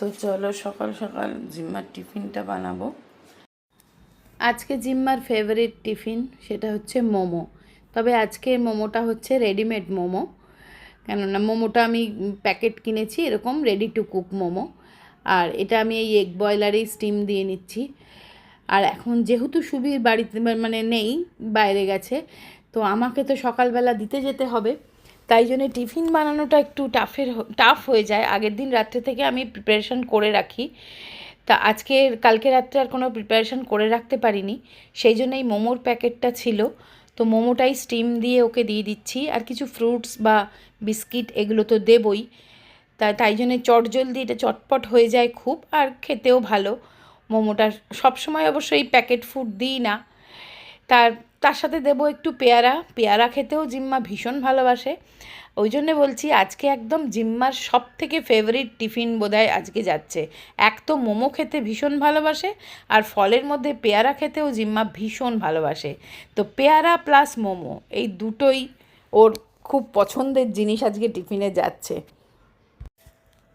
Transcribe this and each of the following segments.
তো চলো সকাল সকাল জিম্মার টিফিনটা বানাবো। আজকে জিম্মার ফেভারিট টিফিন সেটা হচ্ছে মোমো। তবে আজকে মোমোটা হচ্ছে রেডিমেড মোমো। কেননা মোমোটা আমি প্যাকেট কিনেছি এরকম রেডি টু কুক মোমো। আর এটা আমি এই এগ বয়লারেই স্টিম দিয়ে নিচ্ছি। আর এখন যেহেতু সুবির বাড়িতে মানে নেই, বাইরে গেছে, তো আমাকে তো সকালবেলা দিতে যেতে হবে। তাই জন্য টিফিন বানানোটা একটু টাফের টাফ হয়ে যায়। আগের দিন রাত্রে থেকে আমি প্রিপারেশন করে রাখি। তা আজকে, কালকে রাত্রে আর কোনো প্রিপারেশন করে রাখতে পারিনি। সেই জন্য এই মোমোর প্যাকেটটা ছিল। তো মোমোটাই স্টিম দিয়ে ওকে দিয়ে দিচ্ছি। আর কিছু ফ্রুটস বা বিস্কিট এগুলো তো দেবই। তা, তাই জন্য চটজলদি এটা চটপট হয়ে যায় খুব। আর খেতেও ভালো। মোমোটা সবসময় অবশ্যই প্যাকেট ফুড দিই না। তার তার সাথে দেবো একটু পেয়ারা। পেয়ারা খেতেও জিম্মা ভীষণ ভালোবাসে। ওই জন্যে বলছি, আজকে একদম জিম্মার সব থেকে ফেভারিট টিফিন বোধহয় আজকে যাচ্ছে। এক তো মোমো খেতে ভীষণ ভালোবাসে, আর ফলের মধ্যে পেয়ারা খেতেও জিম্মা ভীষণ ভালোবাসে। তো পেয়ারা প্লাস মোমো, এই দুটোই ওর খুব পছন্দের জিনিস আজকে টিফিনে যাচ্ছে।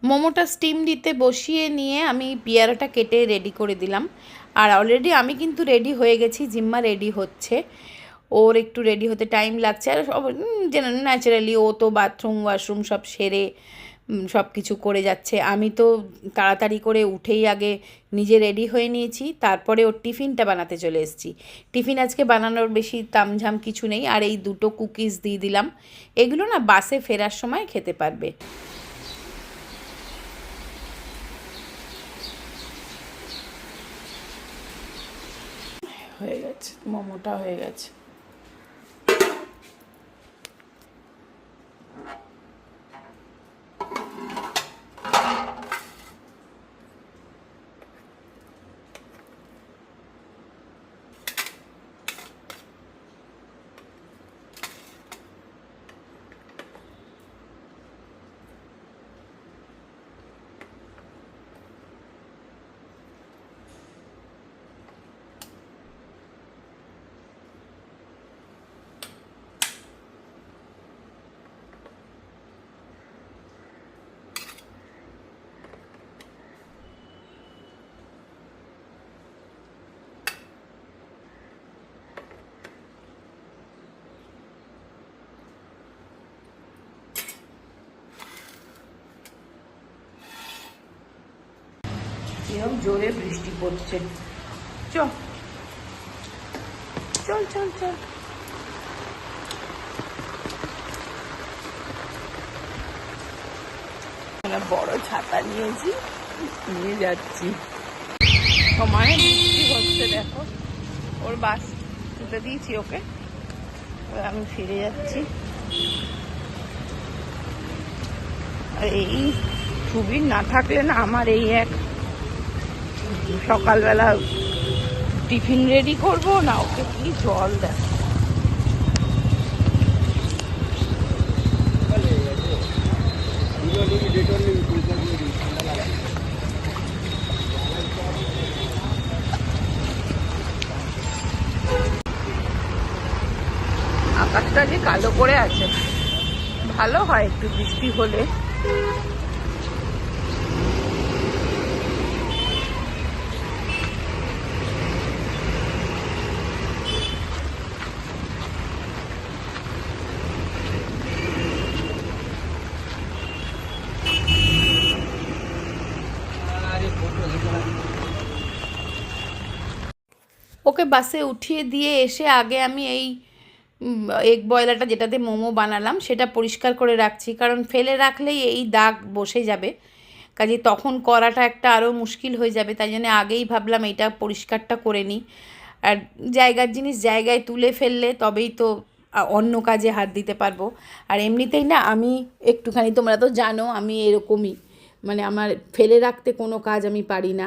মোমোটা স্টিম দিতে বসিয়ে নিয়ে আমি পেয়ারাটা কেটে রেডি করে দিলাম। আর অলরেডি আমি কিন্তু রেডি হয়ে গেছি, জিম্মা রেডি হচ্ছে। ওর একটু রেডি হতে টাইম লাগছে আর যেন ন্যাচারালি ও তো বাথরুম ওয়াশরুম সব সেরে সব কিছু করে যাচ্ছে। আমি তো তাড়াতাড়ি করে উঠেই আগে নিজে রেডি হয়ে নিয়েছি, তারপরে ওর টিফিনটা বানাতে চলে এসেছি। টিফিন আজকে বানানোর বেশি তামঝাম কিছু নেই, আর এই দুটো কুকিজ দিয়ে দিলাম। এগুলো না বাসে ফেরার সময় খেতে পারবে হয়ে গেছে মোমোটা হয়ে গেছে। কিরম জোরে বৃষ্টি পড়ছে। চল। চল চল চল। বড় ছাতা নিয়েছি, নিয়ে যাচ্ছি। সময় বৃষ্টি হচ্ছে, দেখো। ওর বাস তুলে দিয়েছি ওকে। আমি ফিরে যাচ্ছি। এই সুবির না থাকলে না আমার এই এক সকালবেলা টিফিন রেডি করব, না ওকে কি জল দেয় আকাশটা যে কালো করে আছে, ভালো হয় একটু বৃষ্টি হলে। ওকে বাসে উঠিয়ে দিয়ে এসে আগে আমি এই এগ বয়লারটা যেটাতে মোমো বানালাম, সেটা পরিষ্কার করে রাখছি। কারণ ফেলে রাখলেই এই দাগ বসে যাবে। কাজে তখন করাটা একটা আরও মুশকিল হয়ে যাবে, তাই জন্য আগেই ভাবলাম এটা পরিষ্কারটা করে নিই। আর জায়গার জিনিস জায়গায় তুলে ফেললে তবেই তো অন্য কাজে হাত দিতে পারব। আর এমনিতেই না, আমি একটুখানি, তোমরা তো জানো, আমি এরকমই মানে আমার ফেলে রাখতে কোনো কাজ আমি পারি না।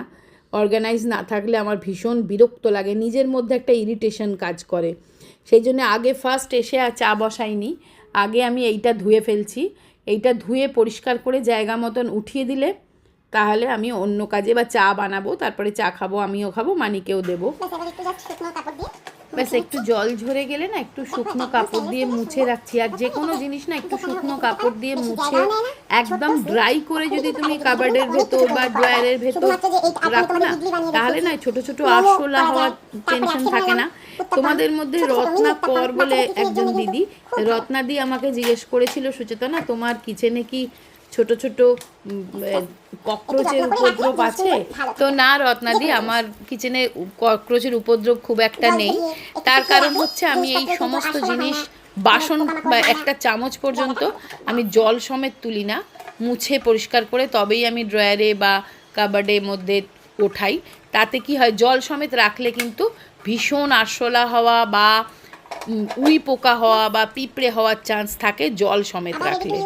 অর্গানাইজ না থাকলে আমার ভীষণ বিরক্ত লাগে, নিজের মধ্যে একটা ইরিটেশন কাজ করে। সেই জন্য আগে ফার্স্ট এসে আর চা বসাইনি, আগে আমি এইটা ধুয়ে ফেলছি। এইটা ধুয়ে পরিষ্কার করে জায়গা মতন উঠিয়ে দিলে তাহলে আমি অন্য কাজে বা চা বানাবো, তারপরে চা খাব, আমিও খাব, মানিকেও দেবো। দিয়ে ব্যাস, একটু জল ঝরে গেলে না একটু শুকনো কাপড় দিয়ে মুছে রাখছি। আর যে কোনো জিনিস না একটু শুকনো কাপড় দিয়ে মুছে একদম ড্রাই করে যদি তুমি কাবার্ডের ভেতর বা ড্রয়ারের ভেতর রাখো না, তাহলে না ছোট ছোট আরশোলা হওয়ার টেনশন থাকে না। তোমাদের মধ্যে রত্না কর বলে একজন দিদি, রত্না দি আমাকে জিজ্ঞেস করেছিল, সুচেতনা, তোমার কিচেনে কি ছোট ছোট ককরোচের উপদ্রব আছে? তো না রত্নাদি আমার কিচেনে ককরোচের উপদ্রব খুব একটা নেই। তার কারণ হচ্ছে আমি এই সমস্ত জিনিস বাসন বা একটা চামচ পর্যন্ত আমি জল সমেত তুলি না। মুছে পরিষ্কার করে তবেই আমি ড্রয়ারে বা কাবার্ডের মধ্যে ওঠাই। তাতে কি হয় জল সমেত রাখলে কিন্তু ভীষণ আরশোলা হওয়া বা উই পোকা হওয়া বা পিঁপড়ে হওয়ার চান্স থাকে জল সমেত রাখলে।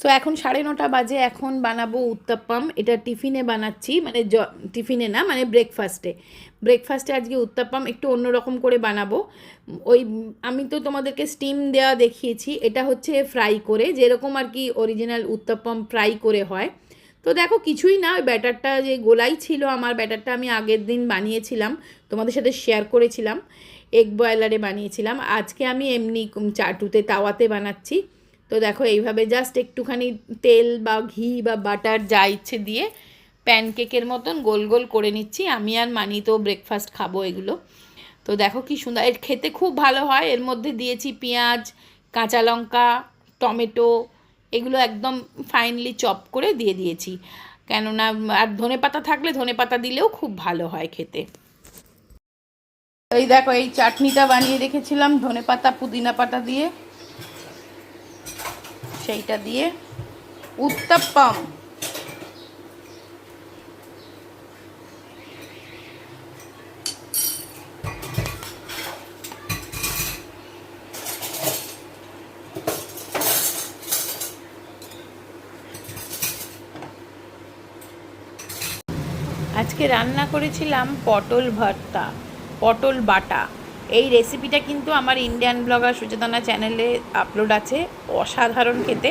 সো এখন সাড়ে নটা বাজে, এখন বানাবো উত্তাপ্পাম। এটা টিফিনে বানাচ্ছি মানে জ, টিফিনে না মানে ব্রেকফাস্টে ব্রেকফাস্টে আজকে উত্তাপ্পাম, একটু অন্যরকম করে বানাবো। ওই, আমি তো তোমাদেরকে স্টিম দেওয়া দেখিয়েছি, এটা হচ্ছে ফ্রাই করে, যেরকম আর কি অরিজিনাল উত্তাপ্পাম ফ্রাই করে হয়। তো দেখো, কিছুই না, ওই ব্যাটারটা যে গোলাই ছিল আমার, ব্যাটারটা আমি আগের দিন বানিয়েছিলাম, তোমাদের সাথে শেয়ার করেছিলাম। এগ বয়লারে বানিয়েছিলাম। আজকে আমি এমনি চাটুতে, তাওয়াতে বানাচ্ছি। তো দেখো, এইভাবে জাস্ট একটুখানি তেল বা ঘি বা বাটার যা ইচ্ছে দিয়ে প্যানকেকের মতন গোল গোল করে নিচ্ছি। আমি আর মানি তো ব্রেকফাস্ট খাব এগুলো। তো দেখো কি সুন্দর, এর খেতে খুব ভালো হয়। এর মধ্যে দিয়েছি পেঁয়াজ, কাঁচা লঙ্কা, টমেটো, এগুলো একদম ফাইনলি চপ করে দিয়ে দিয়েছি। কেননা, আর ধনে পাতা থাকলে ধনে পাতা দিলেও খুব ভালো হয় খেতে। এই দেখো, এই চাটনিটা বানিয়ে রেখেছিলাম ধনে পাতা, পুদিনা পাতা দিয়ে। সেইটা দিয়ে উত্তাপ্পাম আজকে রান্না করেছিলাম পটল ভর্তা পটল বাটা। এই রেসিপিটা কিন্তু আমার ইন্ডিয়ান ব্লগার সুচেতনা চ্যানেলে আপলোড আছে, অসাধারণ খেতে।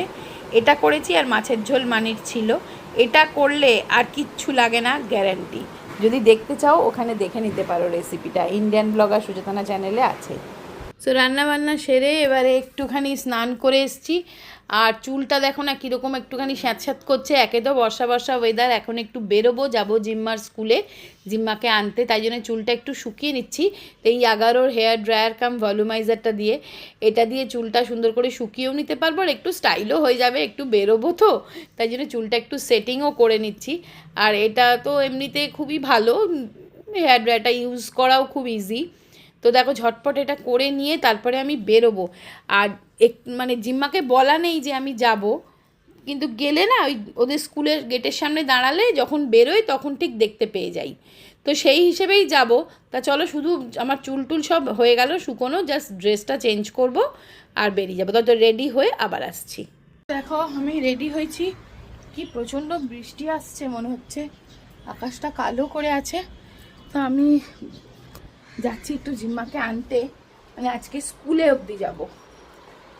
এটা করেছি আর মাছের ঝোল মানির ছিল। এটা করলে আর কিচ্ছু লাগে না গ্যারান্টি যদি দেখতে চাও, ওখানে দেখে নিতে পারো রেসিপিটা ইন্ডিয়ান ব্লগার সুচেতনা চ্যানেলে আছে। সো রান্না বান্না সেরে এবারে একটুখানি স্নান করে এসছি। আর চুলটা দেখো না কীরকম একটুখানি স্যাঁত স্যাঁত করছে। একে তো বর্ষা বর্ষা ওয়েদার এখন একটু বেরোবো, যাব জিম্মার স্কুলে। জিম্মাকে আনতে, তাই জন্য চুলটা একটু শুকিয়ে নিচ্ছি। এই এগারোর হেয়ার ড্রায়ার কাম ভলিউমাইজারটা দিয়ে। এটা দিয়ে চুলটা সুন্দর করে শুকিয়েও নিতে পারব আর একটু স্টাইলও হয়ে যাবে, একটু বেরোবো তো। তাই জন্য চুলটা একটু সেটিংও করে নিচ্ছি। আর এটা তো এমনিতে খুবই ভালো। হেয়ার ড্রায়ারটা ইউজ করাও খুব ইজি তো দেখো ঝটপট এটা করে নিয়ে তারপরে আমি বেরোবো। আর এক মানে জিম্মাকে বলা নেই যে আমি যাব, কিন্তু গেলে না ওই ওদের স্কুলের গেটের সামনে দাঁড়ালে যখন বেরোই তখন ঠিক দেখতে পেয়ে যাই। তো সেই হিসেবেই যাব। তা চলো শুধু আমার চুল টুল সব হয়ে গেল, শুকোনো জাস্ট ড্রেসটা চেঞ্জ করব আর বেরিয়ে যাব। তো রেডি হয়ে আবার আসছি। দেখো, আমি রেডি হয়েছি। কি প্রচণ্ড বৃষ্টি আসছে মনে হচ্ছে। আকাশটা কালো করে আছে। তো আমি যাচ্ছি একটু জিম্মাকে আনতে। মানে আজকে স্কুলে অবধি যাব।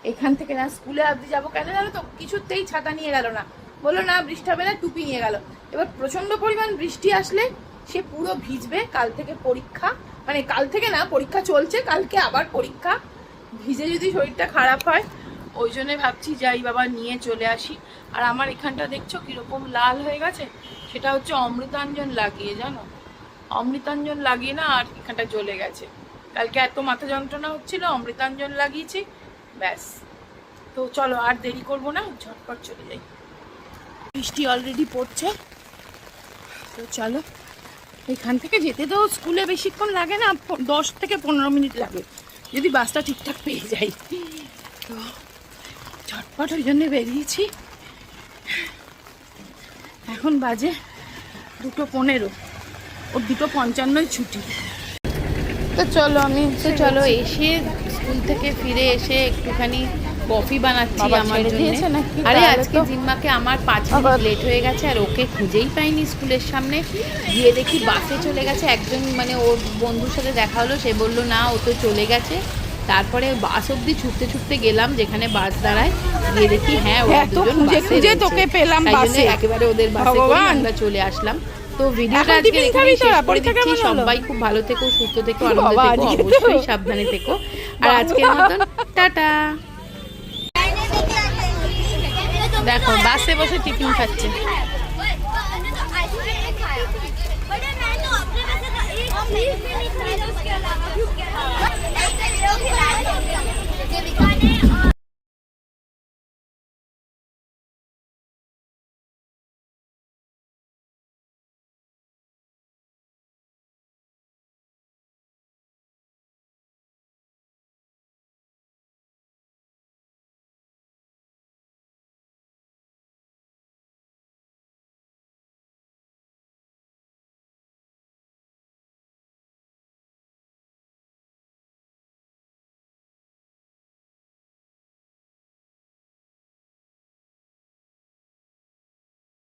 এখান থেকে না স্কুলে অবধি যাব কেন জানো তো? কিছুতেই ছাতা নিয়ে গেল না। বলল, না, বৃষ্টি হবে না, টুপি নিয়ে গেল। এবার প্রচণ্ড পরিমাণ বৃষ্টি আসলে সে পুরো ভিজবে। কাল থেকে পরীক্ষা। মানে কাল থেকে না, পরীক্ষা চলছে, কালকে আবার পরীক্ষা। ভিজে যদি শরীরটা খারাপ হয়, ওই জন্য ভাবছি যাই বাবা, নিয়ে চলে আসি। আর আমার এখানটা দেখছ কীরকম লাল হয়ে গেছে? সেটা হচ্ছে অমৃতাঞ্জন লাগিয়ে, জানো? অমৃতাঞ্জন লাগিয়ে না আর এখানটা জ্বলে গেছে। কালকে এত মাথা যন্ত্রণা হচ্ছিল, অমৃতাঞ্জন লাগিয়েছি, ব্যাস। তো চলো আর দেরি করব না, ঝটপট চলে যাই। বৃষ্টি অলরেডি পড়ছে। তো চলো, এখান থেকে যেতে তো স্কুলে বেশিক্ষণ লাগে না দশ থেকে পনেরো মিনিট লাগে। যদি বাসটা ঠিকঠাক পেয়ে যাই। তো ঝটপট ওই জন্যে বেরিয়েছি। এখন বাজে দুটো পনেরো। ওর দুটো পঞ্চান্নই ছুটি। তো চলো আমি তো চলো। এসে স্কুল থেকে ফিরে এসে একটুখানি কফি বানাচ্ছি আমার জন্য। আরে আজকে জিম্মাকে আমার পাঁচ মিনিট লেট হয়ে গেছে আর ওকে খুঁজেই পাইনি স্কুলের সামনে। গিয়ে দেখি বাসে চলে গেছে। একজন মানে ওর বন্ধুর সাথে দেখা হলো। সে বলল না ও তো চলে গেছে। তারপরে বাস অব্দি ছুটতে ছুটতে গেলাম যেখানে বাস দাঁড়ায়। গিয়ে দেখি হ্যাঁ ওরা দুজন খুঁজে বাসে খুঁজে তোকে পেলাম বাসে। একেবারে ওদের বাসে আমরা চলে আসলাম। তো ভিডিওটা আজকে এখানেই? শেষ করে দিচ্ছি। সবাই খুব ভালো থেকো সুস্থ থেকো আনন্দ থেকো অবশ্যই সাবধানে থেকো। আর আজকের মতন টাটা। দেখো বাসে বসে টিফিন খাচ্ছে। Bye.